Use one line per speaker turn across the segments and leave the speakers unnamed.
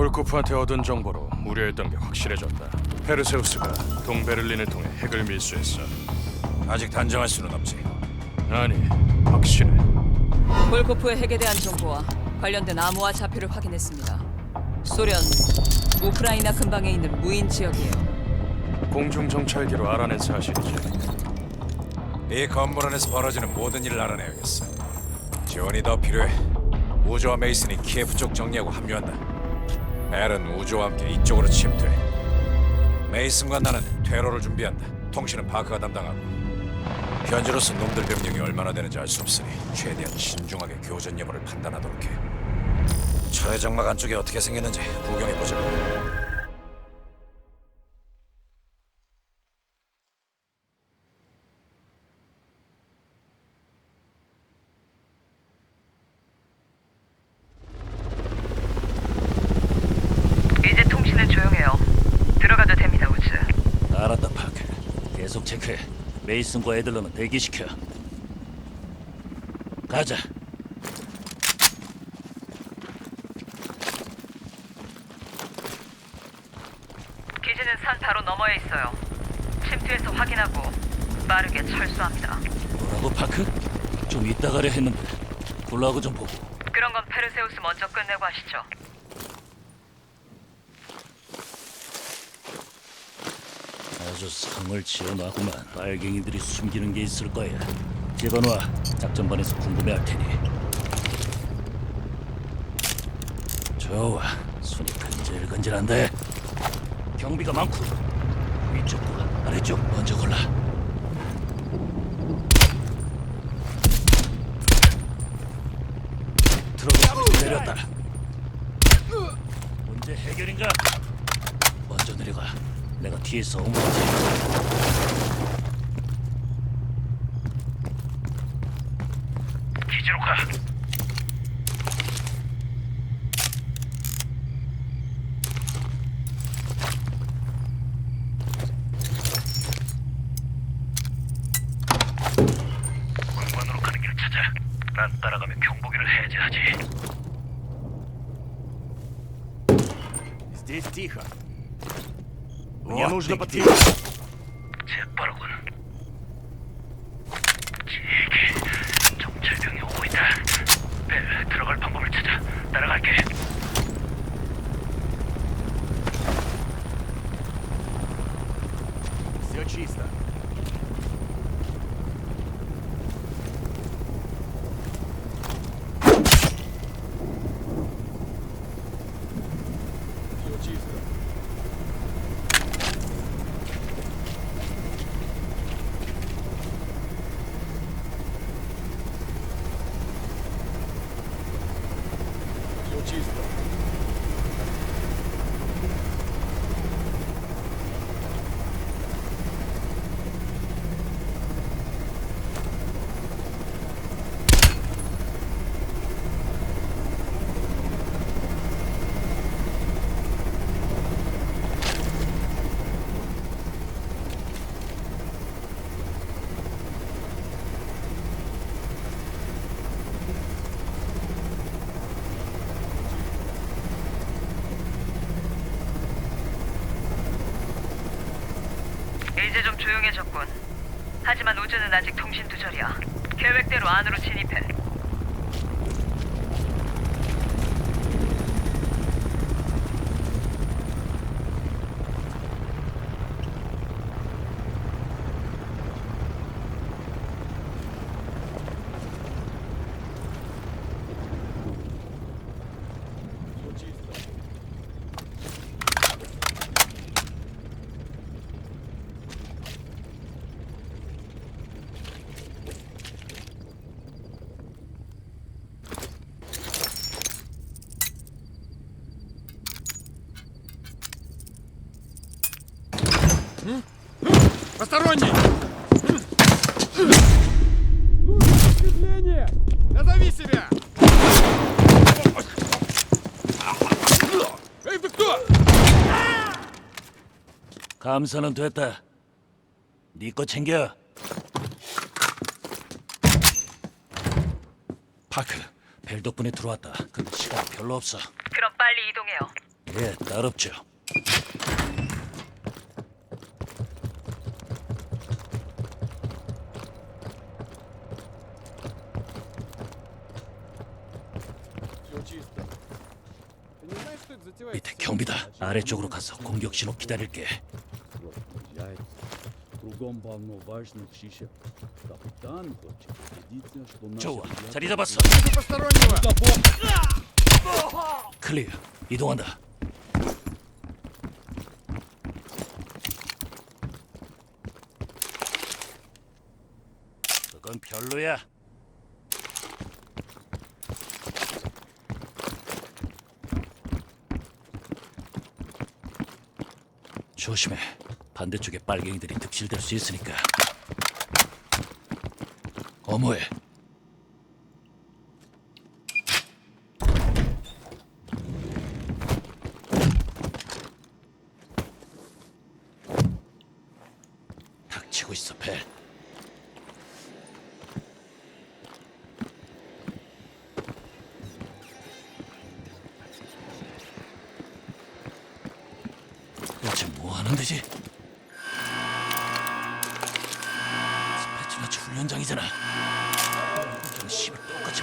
볼코프한테 얻은 정보로 우려했던 게 확실해졌다. 페르세우스가 동베를린을 통해 핵을 밀수했어.
아직 단정할 수는 없지.
아니, 확실해.
볼코프의 핵에 대한 정보와 관련된 암호화 좌표를 확인했습니다. 소련 우크라이나 근방에 있는 무인 지역이에요.
공중 정찰기로 알아낸 사실이지.
이 건물 안에서 벌어지는 모든 일을 알아내야겠어. 지원이 더 필요해. 우주와 메이슨이 키예프 쪽 정리하고 합류한다. 벨은 우주와 함께 이쪽으로 침투해. 메이슨과 나는 퇴로를 준비한다. 통신은 파크가 담당하고. 현재로서 놈들 병력이 얼마나 되는지 알 수 없으니 최대한 신중하게 교전 여부를 판단하도록 해. 철의 장막 안쪽이 어떻게 생겼는지 구경해 보자.
이제 통신은 조용해요. 들어가도 됩니다, 우즈.
알았다 파크 계속 체크해 메이슨과 애들러는 대기시켜 가자
기지는 산 바로 너머에 있어요. 침투해서 확인하고 빠르게 철수합니다.
뭐라고 파크? 좀 이따 가려 했는데 굴라고 좀 보고
그런 건 페르세우스 먼저 끝내고 하시죠.
아주 성을 지어놔구만. 빨갱이들이 숨기는 게 있을 거야. 집어넣어 작전반에서 궁금해할 테니. 좋아. 손이 근질근질한데. 경비가 많고. 위쪽과 아래쪽 먼저 골라 트럭을 내렸다 문제 해결인가? 먼저 내려가 내가 뒤에서 오면 기지로 가 Мне нужно
подтвердить.
재빠르군. 지기, 정찰병이 오고 있다. 벨, 들어갈 방법을 찾아. 따라갈게.
Все чисто.
조용해졌군. 하지만 우즈는 아직 통신 두절이야. 계획대로 안으로 진입해.
감사는 됐다. 네 거 챙겨. 파크, 벨 덕분에 들어왔다. 근데 시간 별로 없어.
그럼 빨리 이동해요.
예, 따롭죠. 밑에 경비다. 아래쪽으로 가서 공격 신호 기다릴게.
Яйца. Кругом полно важных шишек. Капитан хочет убедиться, что наши
좋아,
ребята
자리 잡았어.
Вижу постороннего!
클리어. 이동한다. 그건 별로야. 조심해. 반대쪽에 빨갱이들이 득실될 수 있으니까. 어머해.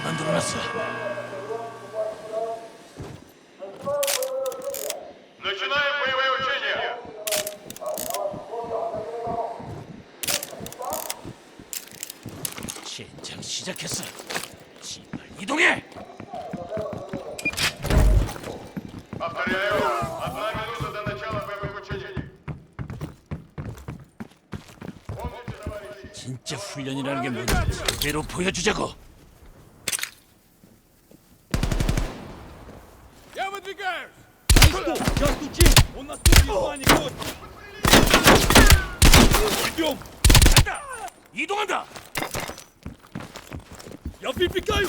만들어놨어.
Начинаем боевые учения!
진장 시작했어. 씨발 이동해.
Повторяю, одна минута до начала боевых учений. Помните, товарищи,
진짜 훈련이라는 게 뭔지 제대로 보여주자고. 이동한다!
옆이
삐까요!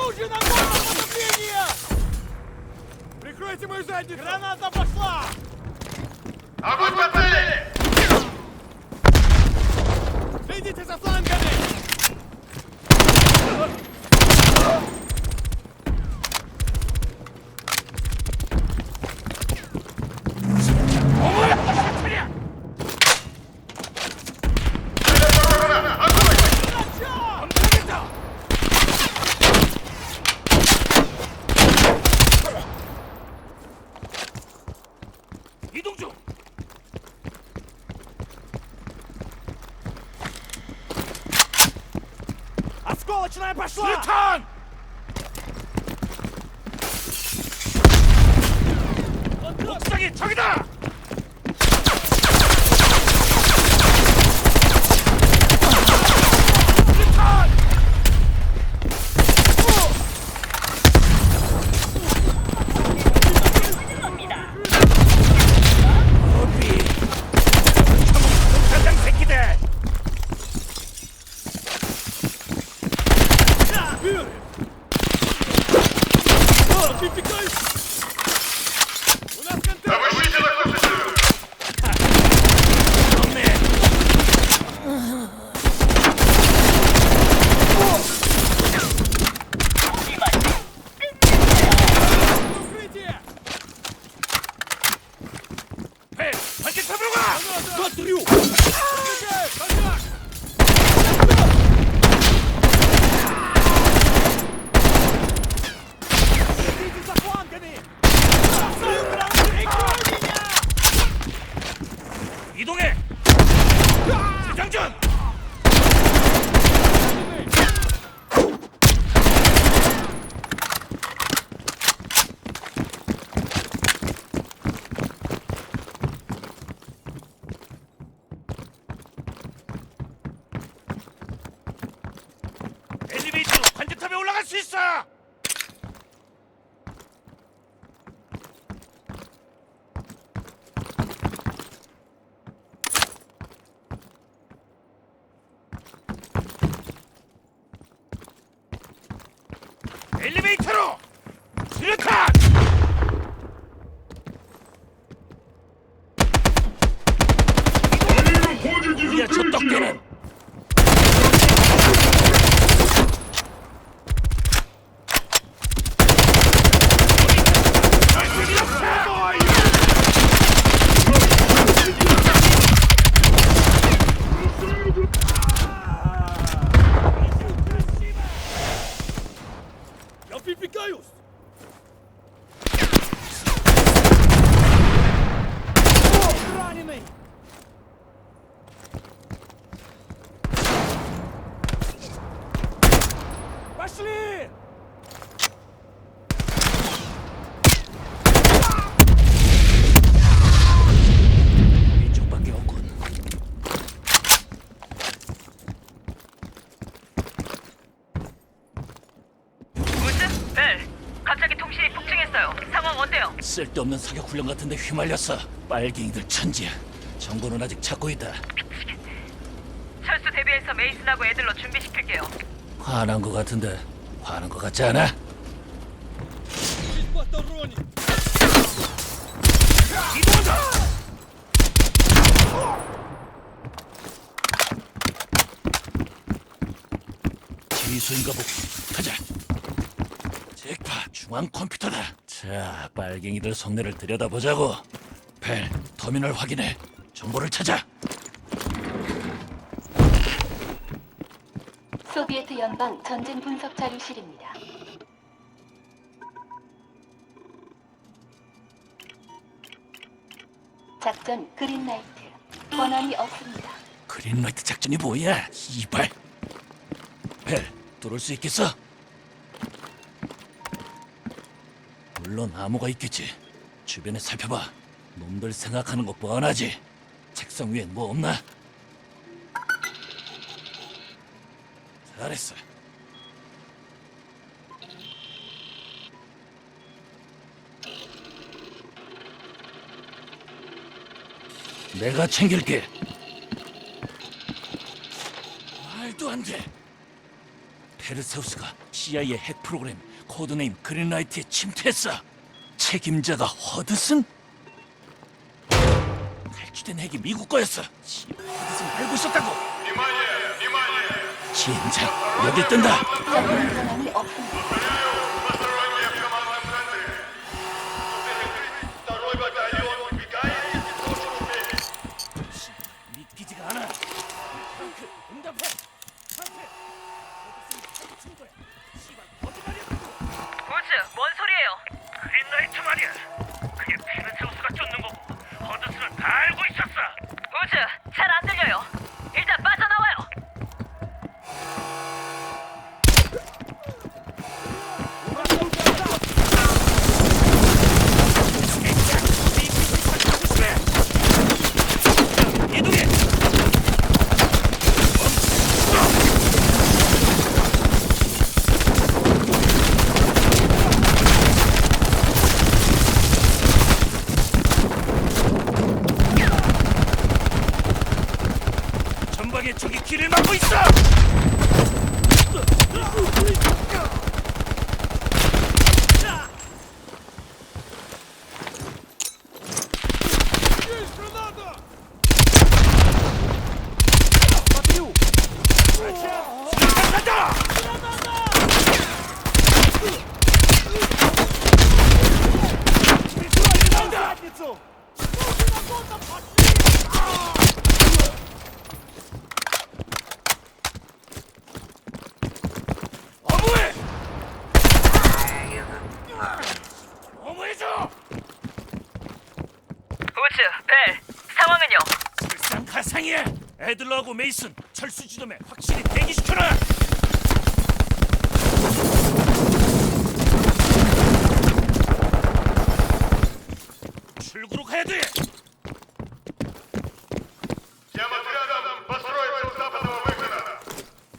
Огонь на потопление!
Прикройте мою задницу!
Граната пошла!
Огонь по цели!
Следите за флангами!
Осколочная пошла!
수류탄. 옥상에 적이다. 수 쓸데없는 사격 훈련 같은데 휘말렸어. 빨갱이들 천지야. 정보는 아직 찾고 있다.
철수 대비해서 메이슨하고 애들로 준비시킬게요.
화난 것 같은데 화난 것 같지 않아? 기수인가 보고 가자. 잭파 중앙 컴퓨터다. 자, 빨갱이들 속내를 들여다보자고. 벨, 터미널 확인해. 정보를 찾아.
소비에트 연방 전쟁 분석 자료실입니다. 작전 그린라이트 권한이 없습니다.
그린라이트 작전이 뭐야? 이발. 벨, 들어올 수 있겠어? 물론 암호가 있겠지. 주변에 살펴봐. 놈들 생각하는 거 뻔하지. 책상 위엔 뭐 없나? 잘했어. 내가 챙길게. 말도 안 돼. 페르세우스가 CIA 핵 프로그램 코드네임 그린라이트에 침투했어. 책임자가 허드슨? 탈취된 핵이 미국 거였어. 지- 허드슨 알고 있었다고. 진작 여기 뜬다. 헤들러하고 메이슨 철수 지점에 확실히 대기시켜라. 출구로 가야 돼.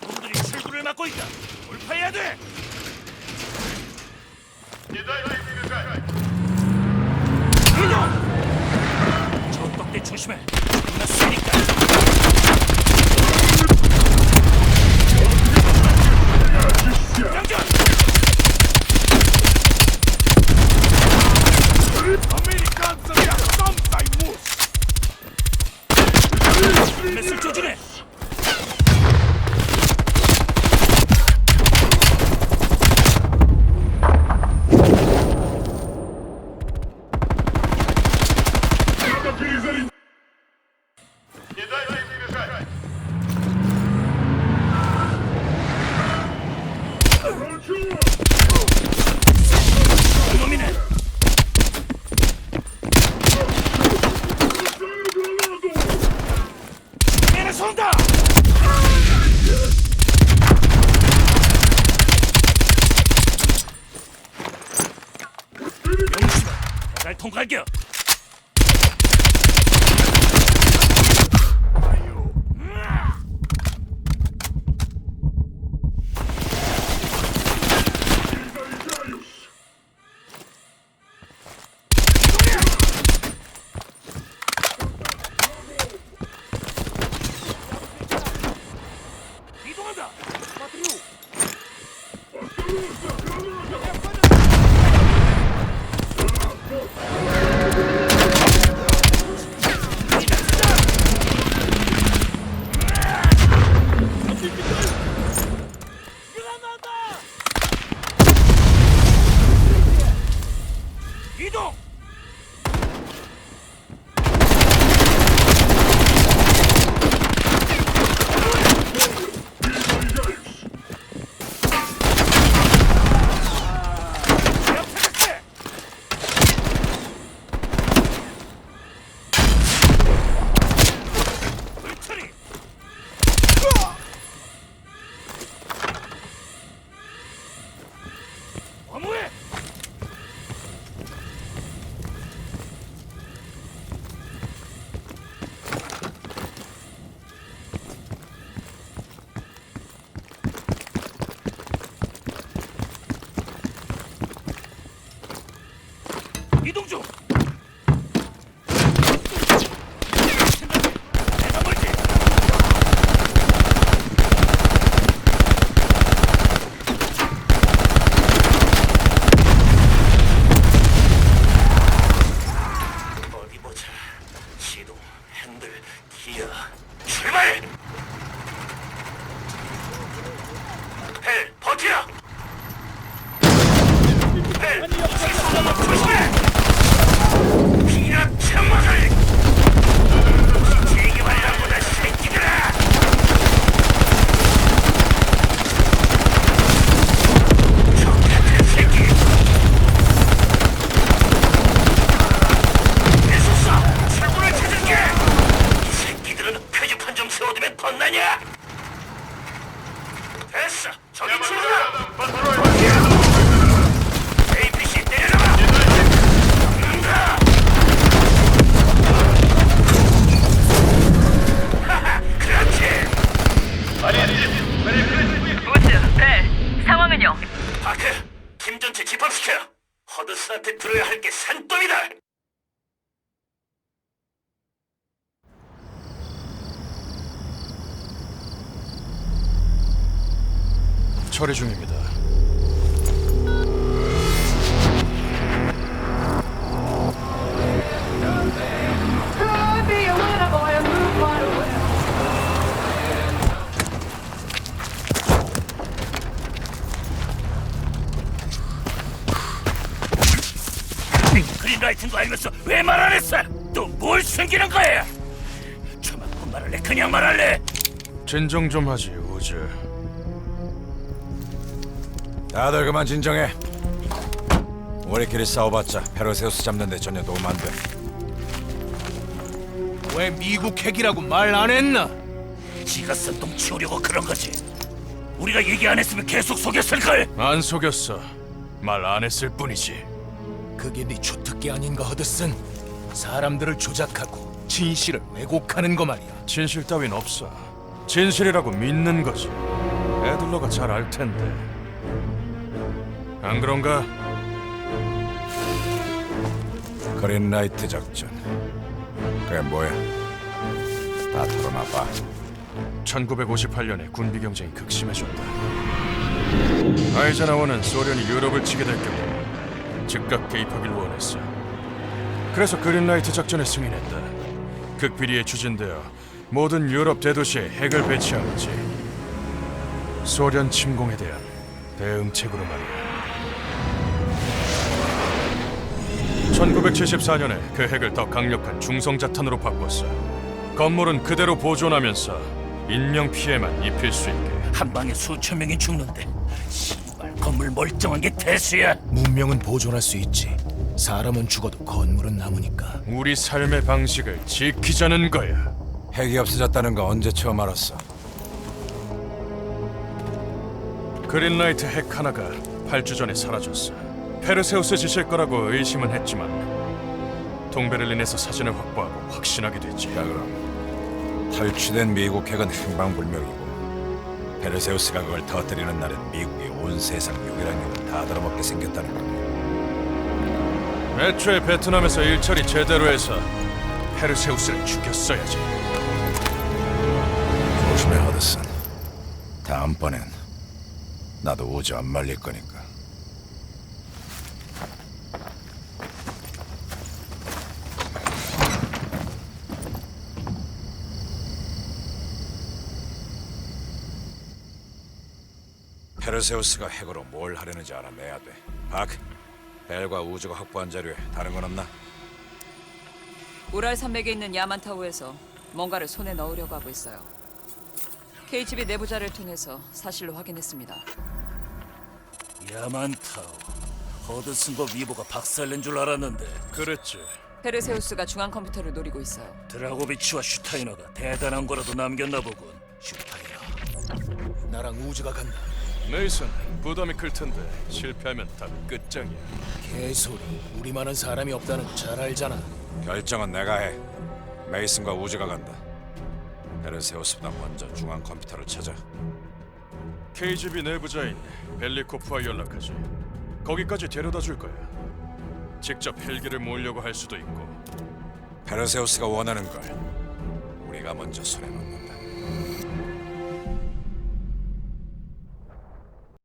놈들이 출구를 막고 있다. 돌파해야 돼.
이놈!
저 떡대 조심해. 나 쏘니까.
Американцам
됐어! 저기
출구다!
처리 중입니다.
그린라이트인 거 알면서 왜 말 안 했어? 또 뭘 숨기는 거야? 저만큼 말할래? 그냥 말할래?
진정 좀 하지, 우즈.
다들 그만 진정해. 우리끼리 싸워봤자 페르세우스 잡는데 전혀 도움 안 돼.
왜 미국 핵이라고 말 안 했나?
지가 쓴똥 치우려고 그런 거지. 우리가 얘기 안 했으면 계속 속였을 걸.
안 속였어. 말 안 했을 뿐이지.
그게 네 주특기 아닌가 허드슨? 사람들을 조작하고 진실을 왜곡하는 거 말이야.
진실 따윈 없어. 진실이라고 믿는 거지. 애들러가 잘 알 텐데. 안 그런가?
그린라이트 작전. 그게 뭐야? 다 털어놔봐.
1958년에 군비 경쟁이 극심해졌다. 아이젠하워는 소련이 유럽을 치게 될 경우 즉각 개입하길 원했어. 그래서 그린라이트 작전에 승인했다. 극비리에 추진되어 모든 유럽 대도시에 핵을 배치하겠지. 소련 침공에 대한 대응책으로 말이야. 1974년에 그 핵을 더 강력한 중성자탄으로 바꿨어. 건물은 그대로 보존하면서 인명 피해만 입힐 수 있게.
한 방에 수천 명이 죽는데 씨발 건물 멀쩡한 게 대수야.
문명은 보존할 수 있지. 사람은 죽어도 건물은 남으니까.
우리 삶의 방식을 지키자는 거야.
핵이 없어졌다는 거 언제 처음 알았어?
그린라이트 핵 하나가 8주 전에 사라졌어. 페르세우스 짓일 거라고 의심은 했지만 동베를린에서 사진을 확보하고 확신하게 됐지.
자 그럼 탈취된 미국 핵은 행방불명이고 페르세우스가 그걸 터뜨리는 날엔 미국이 온 세상 유일한 핵을 다 들어먹게 생겼다는 거야.
애초에 베트남에서 일처리 제대로 해서 페르세우스를 죽였어야지.
조심해 허드슨. 다음번엔 나도 우주 안 말릴 거니까. 페르세우스가 핵으로 뭘 하려는지 알아내야 돼. 박, 벨과 우주가 확보한 자료에 다른 건 없나?
우랄 산맥에 있는 야만타우에서 뭔가를 손에 넣으려고 하고 있어요. KGB 내부자를 통해서 사실로 확인했습니다.
야만타워. 허드슨과 위보가 박살낸 줄 알았는데
그랬지.
페르세우스가 중앙 컴퓨터를 노리고 있어요.
드라고비치와 슈타이너가 대단한 거라도 남겼나 보군. 슈타이너.
나랑 우주가 간다.
메이슨 부담이 클 텐데 실패하면 다 끝장이야.
개소리. 우리만한 사람이 없다는 거 잘 알잖아.
결정은 내가 해. 메이슨과 우주가 간다. 페르세우스보다 먼저 중앙 컴퓨터를 찾아.
KGB 내부자인 벨리코프와 연락하지. 거기까지 데려다 줄 거야. 직접 헬기를 몰려고 할 수도 있고.
페르세우스가 원하는 걸 우리가 먼저 손에 넣는다.